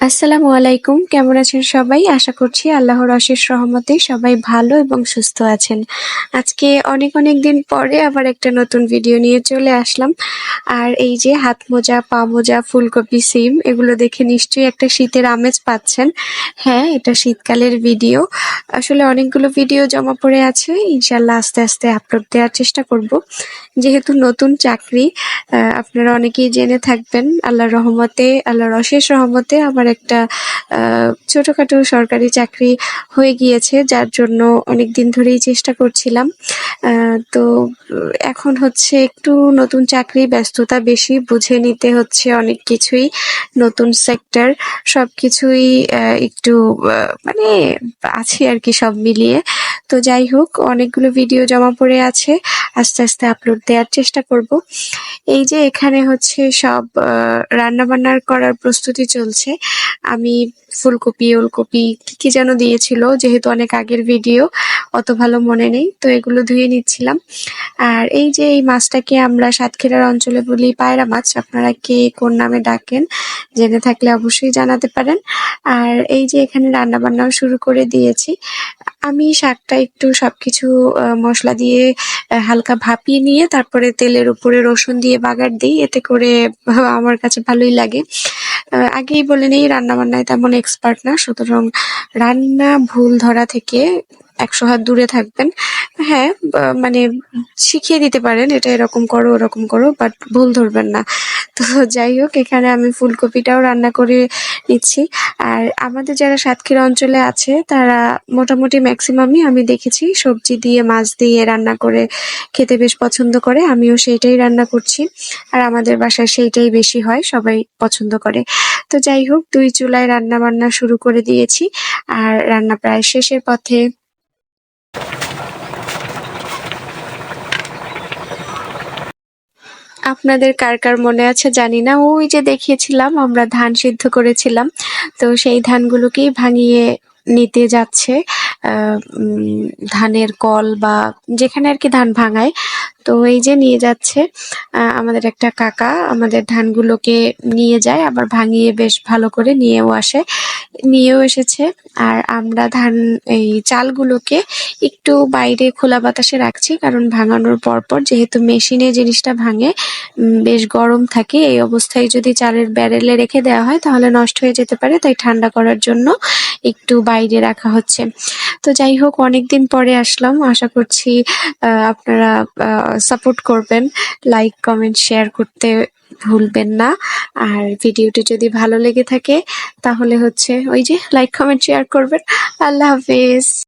আসসালামু আলাইকুম, কেমন আছেন সবাই? আশা করছি আল্লাহর অশেষ রহমতে সবাই ভালো এবং সুস্থ আছেন। আজকে অনেক অনেক দিন পরে আবার একটা নতুন ভিডিও নিয়ে চলে আসলাম। আর এই যে হাত মোজা, পা মোজা, ফুলকপি, সিম, এগুলো দেখে নিশ্চয়ই একটা শীতের আমেজ পাচ্ছেন। হ্যাঁ এটা শীতকালের ভিডিও আসলে অনেকগুলো ভিডিও জমা পড়ে আছে। ইনশাল্লাহ আস্তে আস্তে আপলোড দেওয়ার চেষ্টা করব। যেহেতু নতুন চাকরি আপনারা অনেকেই জেনে থাকবেন, আল্লাহর রহমতে, আল্লাহর অশেষ রহমতে আমার একটা ছোটোখাটো সরকারি চাকরি হয়ে গিয়েছে, যার জন্য অনেক দিন ধরেই চেষ্টা করছিলাম। তো এখন হচ্ছে একটু নতুন চাকরি, ব্যস্ততা বেশি, বুঝে নিতে হচ্ছে অনেক কিছুই, নতুন সেক্টর সব কিছুই একটু মানে আছে আর কি সব মিলিয়ে। তো যাই হোক, অনেকগুলো ভিডিও জমা পড়ে আছে। আস্তে আস্তে আপলোড দেওয়ার চেষ্টা করব। এই যে এখানে হচ্ছে সব রান্না বান্নার করার প্রস্তুতি চলছে। আমি ফুলকপি, ওলকপি কি কি যেন দিয়েছিল, যেহেতু অনেক আগের ভিডিও অত ভালো মনে নেই, তো এগুলো ধুয়ে নিচ্ছিলাম। আর এই যে এই মাছটাকে আমরা সাতক্ষীরার অঞ্চলে বলি পায়রা মাছ, আপনারা কে কোন নামে ডাকেন জেনে থাকলে অবশ্যই জানাতে পারেন। আর এই যে এখানে রান্না বান্নাও শুরু করে দিয়েছি। আমি শাকটা একটু সবকিছু মশলা দিয়ে হালকা ভাপিয়ে নিয়ে তারপরে তেলের উপরে রসুন দিয়ে বাগার দিই, এতে করে আমার কাছে ভালোই লাগে। আগেই বলে নেই রান্না বান্নায় তেমন এক্সপার্ট না, সুতরাং রান্না ভুল ধরা থেকে একশো হাত দূরে থাকবেন। হ্যাঁ মানে শিখিয়ে দিতে পারেন, এটা এরকম করো, ওরকম করো বাট ভুল ধরবেন না। তো যাই হোক, এখানে আমি ফুলকপিটাও রান্না করে নিচ্ছি। আর আমাদের যারা সাতক্ষীরা অঞ্চলে আছে, তারা মোটামুটি ম্যাক্সিমামই আমি দেখেছি, সবজি দিয়ে, মাছ দিয়ে রান্না করে খেতে বেশ পছন্দ করে, আমিও সেইটাই রান্না করছি। আর আমাদের বাসায় সেইটাই বেশি হয়, সবাই পছন্দ করে। তো যাই হোক, দুই চুলায় রান্না বান্না শুরু করে দিয়েছি। আর রান্না প্রায় শেষের পথে আপনাদের কার কার মনে আছে জানি না। ওই যে দেখিয়েছিলাম, আমরা ধান সিদ্ধ করেছিলাম। তো সেই ধানগুলোকেই ভাঙিয়ে নিতে যাচ্ছে। ধানের কল বা যেখানে আর কি ধান ভাঙায়। তো এই যে নিয়ে যাচ্ছে আমাদের একটা কাকা আমাদের ধানগুলোকে নিয়ে যায়, আবার ভাঙিয়ে বেশ ভালো করে নিয়েও আসে, নিয়েও এসেছে। আর আমরা ধান, এই চালগুলোকে একটু বাইরে খোলা বাতাসে রাখছি, কারণ ভাঙানোর পরপর যেহেতু মেশিনে জিনিসটা ভাঙে বেশ গরম থাকে, এই অবস্থায় যদি চালের ব্যারেলে রেখে দেওয়া হয় তাহলে নষ্ট হয়ে যেতে পারে, তাই ঠান্ডা করার জন্য একটু বাইরে রাখা হচ্ছে। তো যাই হোক, অনেকদিন পরে আসলাম। আশা করছি আপনারা সাপোর্ট করবেন। লাইক কমেন্ট শেয়ার করতে ভুলবেন না। আর ভিডিওটি যদি ভালো লেগে থাকে, তাহলে হচ্ছে ওই যে লাইক কমেন্ট শেয়ার করবেন। আল্লাহ হাফেজ।